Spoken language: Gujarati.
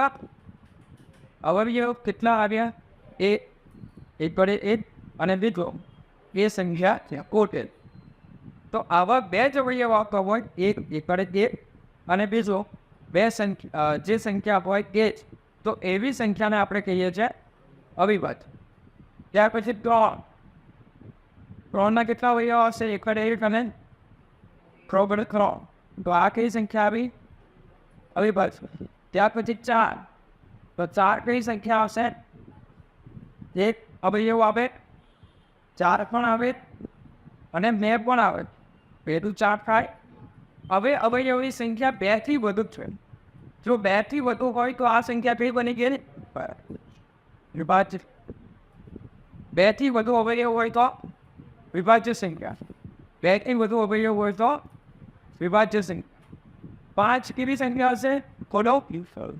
આવ્યા અવયવ કેટલા આવ્યા? એ એક વડે એક અને બીજો, એ સંખ્યા છે કોટેલ તો આવા બે જ અવયવ આવતા હોય, એક એક વડે એક અને બીજો, બે સંખ્યા જે સંખ્યા હોય એ જ. તો એવી સંખ્યાને આપણે કહીએ છીએ અવિભાજ ત્યાર પછી ત્રણ. ત્રણના કેટલા અવયવ આવશે? એક વડે એક અને ત્રણ વડે ત્રણ. તો આ કઈ સંખ્યા આવી? અવિભાજ્ય. ત્યાર પછી ચાર. તો ચાર કઈ સંખ્યા આવશે? એક અવયવ આવે, ચાર પણ આવે અને બે પણ આવે. પહેલું ચાર થાય. હવે અવયવની સંખ્યા બેથી વધુ છે. જો બેથી વધુ હોય તો આ સંખ્યા કઈ બની ગઈ? વિભાજ્ય બેથી વધુ અવયવ હોય તો વિભાજ્ય સંખ્યા. બેથી વધુ અવયવ હોય તો વિભાજ્ય સંખ્યા. પાંચ કેવી સંખ્યા હશે? có đốt những sự.